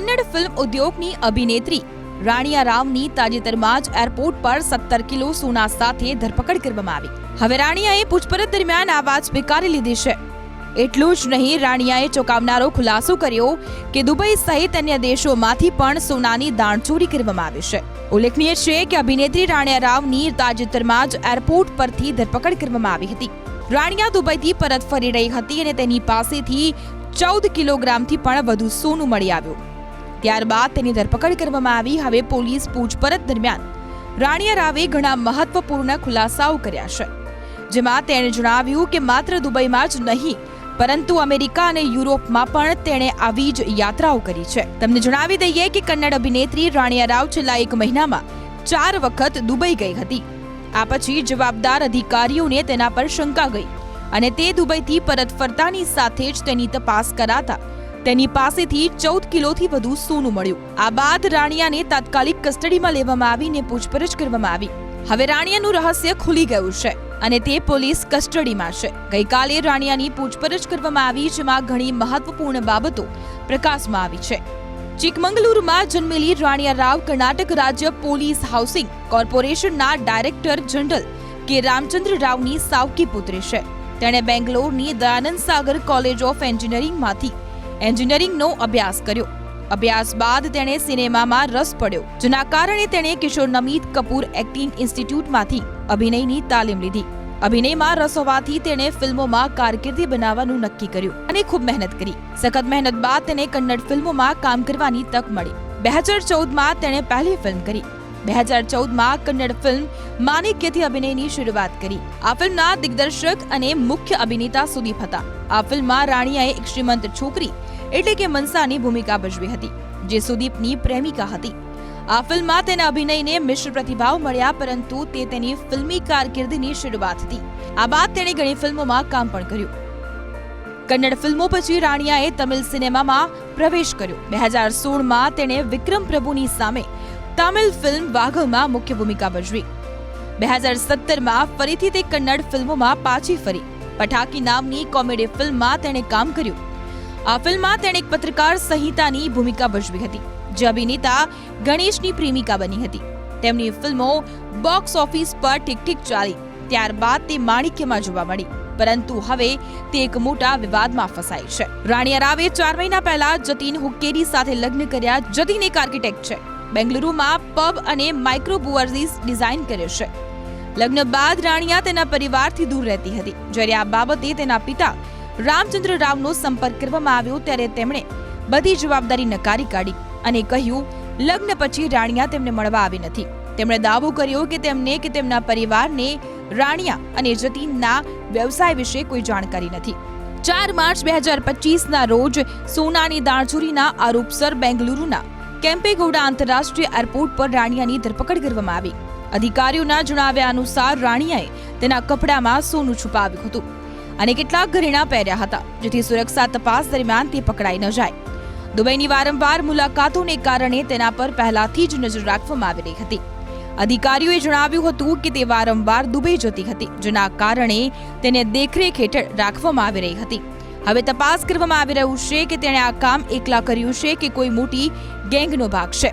Kannada film ઉદ્યોગની અભિનેત્રી રાણિયા રાવની તાજેતરમાં જ એરપોર્ટ પર સત્તર કિલો સોના સાથે ધરપકડ કરવામાં આવી. હવે રાણિયાએ પૂછપરછ દરમિયાન આ વાત સ્વીકારી લીધી છે. એટલું જ નહીં, રાણિયાએ ચોંકાવનારો ખુલાસો કર્યો કે દુબઈ સહિત અન્ય દેશોમાંથી પણ સોનાની દાણચોરી કરવામાં આવી છે. ઉલ્લેખનીય છે કે અભિનેત્રી રાણિયા રાવની તાજેતરમાં જ એરપોર્ટ પરથી ધરપકડ કરવામાં આવી હતી. રાણિયા દુબઈથી પરત ફરી રહી હતી અને તેની પાસેથી ચૌદ કિલોગ્રામથી પણ વધુ સોનું મળી આવ્યું. ત્યારબાદ તેની ધરપકડ કરવામાં આવી. હવે પોલીસ પૂછપરછ દરમિયાન રાણિયા રાવે ઘણા મહત્વપૂર્ણ ખુલાસાઓ કર્યા છે. જેમાં તેણે જણાવ્યું કે માત્ર દુબઈમાં જ નહીં, પરંતુ અમેરિકા અને યુરોપમાં પણ તેણે આવી જ યાત્રાઓ કરી છે. તમને જણાવી દઈએ કે કન્નડ અભિનેત્રી રાણિયા રાવ છેલ્લા એક મહિનામાં ચાર વખત દુબઈ ગઈ હતી. આ પછી જવાબદાર અધિકારીઓને તેના પર શંકા ગઈ અને તે દુબઈથી પરત ફરતાની સાથે જ તેની તપાસ કરાતા તેની પાસેથી ચૌદ કિલોથી વધુ સોનું મળ્યું. આ બાદ રાણિયાને તાત્કાલિક કસ્ટડીમાં લેવામાં આવીને પૂછપરછ કરવામાં આવી. હવે રાણિયાનું રહસ્ય ખુલી ગયું છે અને તે પોલીસ કસ્ટડીમાં છે. ગઈકાલે રાણિયાની પૂછપરછ કરવામાં આવી, જેમાં ઘણી મહત્વપૂર્ણ બાબતો પ્રકાશમાં આવી છે. ચિકમંગલુરુમાં જન્મેલી રાણિયા રાવ કર્ણાટક રાજ્ય પોલીસ હાઉસિંગ કોર્પોરેશનના ડાયરેક્ટર જનરલ કે રામચંદ્ર રાવની સાવકી પુત્રી છે. તેણે બેંગ્લોરની દયાનંદ સાગર કોલેજ ઓફ એન્જિનિયરિંગમાંથી એન્જિનિયરિંગનો અભ્યાસ કર્યો. અભ્યાસ બાદ તેણે સિનેમામાં રસ પડ્યો. જેના કારણે તેણે કિશોર નમિત કપૂર એક્ટિંગ ઇન્સ્ટિટ્યૂટમાંથી અભિનયની તાલીમ લીધી. અભિનયમાં રસ હોવાથી તેણે ફિલ્મોમાં કારકિર્દી બનાવવાનું નક્કી કર્યું અને ખૂબ મહેનત કરી. સખત મહેનત બાદ તેને કન્નડ ફિલ્મોમાં કામ કરવાની તક મળી. બે હજાર ચૌદમાં તેણે પહેલી ફિલ્મ કરી. બે હજાર ચૌદમાં કન્નડ ફિલ્મ માણિક્યથી અભિનયની શરૂઆત કરી. આ ફિલ્મના દિગ્દર્શક અને મુખ્ય અભિનેતા સુદીપ હતા. આ ફિલ્મમાં રાણીયાએ એક શ્રીમંત છોકરી એટલે કે મનસાની ભૂમિકા ભજવી હતી, જે સુદીપની પ્રેમિકા હતી. આ ફિલ્મમાં તેના અભિનયને મિશ્ર પ્રતિભાવ મળ્યા, પરંતુ તે તેની ફિલ્મી કારકિર્દીની શરૂઆત હતી. આ બાદ તેણે ઘણી ફિલ્મોમાં કામ પણ કર્યું. કન્નડ ફિલ્મો પછી રાણિયાએ તમિલ સિનેમામાં પ્રવેશ કર્યો. બે હજાર સોળમાં તેણે વિક્રમ પ્રભુની સામે તમિલ ફિલ્મ વાઘવમાં મુખ્ય ભૂમિકા ભજવી. બે હજાર સત્તરમાં ફરીથી તે કન્નડ ફિલ્મોમાં પાછી ફરી. પઠાકી નામની કોમેડી ફિલ્મમાં તેણે કામ કર્યું. આ ફિલ્મમાં તેણે એક પત્રકાર સંહિતાની ભૂમિકા ભજવી હતી, જે અભિનેતા ગણેશની પ્રેમિકા બની હતી. તેમની ફિલ્મો બોક્સ ઓફિસ પર ઠીક ઠીક ચાલી, ત્યારબાદ તે માણિક્યમાં જોવા મળી. પરંતુ હવે તે એક મોટા વિવાદમાં ફસાઈ છે. રાણીયા રાવે ચાર મહિના પહેલા જતીન હુક્કેરી સાથે લગ્ન કર્યા, જતીન એક આર્કિટેક્ટ છે. બેંગલુરુમાં પબ અને માઇક્રો બ્રુઅરીઝ ડિઝાઇન કરે છે. લગ્ન બાદ રાણિયા તેના પરિવારથી દૂર રહેતી હતી. જ્યારે આ બાબતે તેના પિતા રામચંદ્ર રાવનો સંપર્ક કરવામાં આવ્યો ત્યારે તેમણે બધી જવાબદારી નકારી કાઢી અને કહ્યું, લગ્ન પછી રાણિયા તેમને મળવા આવી નથી. તેમણે દાવો કર્યો કે તેમને કે તેમના પરિવારને રાણિયા અને જતીનના વ્યવસાય વિશે કોઈ જાણકારી નથી. ચાર માર્ચ બે હજાર પચીસના રોજ સોનાની દાણચોરીના આરોપસર બેંગલુરુના કેમ્પેગૌડા આંતરરાષ્ટ્રીય એરપોર્ટ પર રાણિયાની ધરપકડ કરવામાં આવી. અધિકારીઓના જણાવ્યા અનુસાર રાણિયાએ તેના કપડામાં સોનું છુપાવ્યું હતું. અને કેટલાક ઘરેણાં પહેર્યા હતા, જેથી સુરક્ષા તપાસ દરમિયાન તે પકડાઈ ન જાય. દુબઈની વારંવાર મુલાકાતોને કારણે તેના પર પહેલાથી જ નજર રાખવામાં આવી રહી હતી. અધિકારીઓએ જણાવ્યું હતું કે તે વારંવાર દુબઈ જતી હતી, જેના કારણે તેને દેખરેખ હેઠળ રાખવામાં આવી રહી હતી. હવે તપાસ કરવામાં આવી રહ્યું છે કે તેણે આ કામ એકલા કર્યું છે કે કોઈ મોટી ગેંગનો ભાગ છે.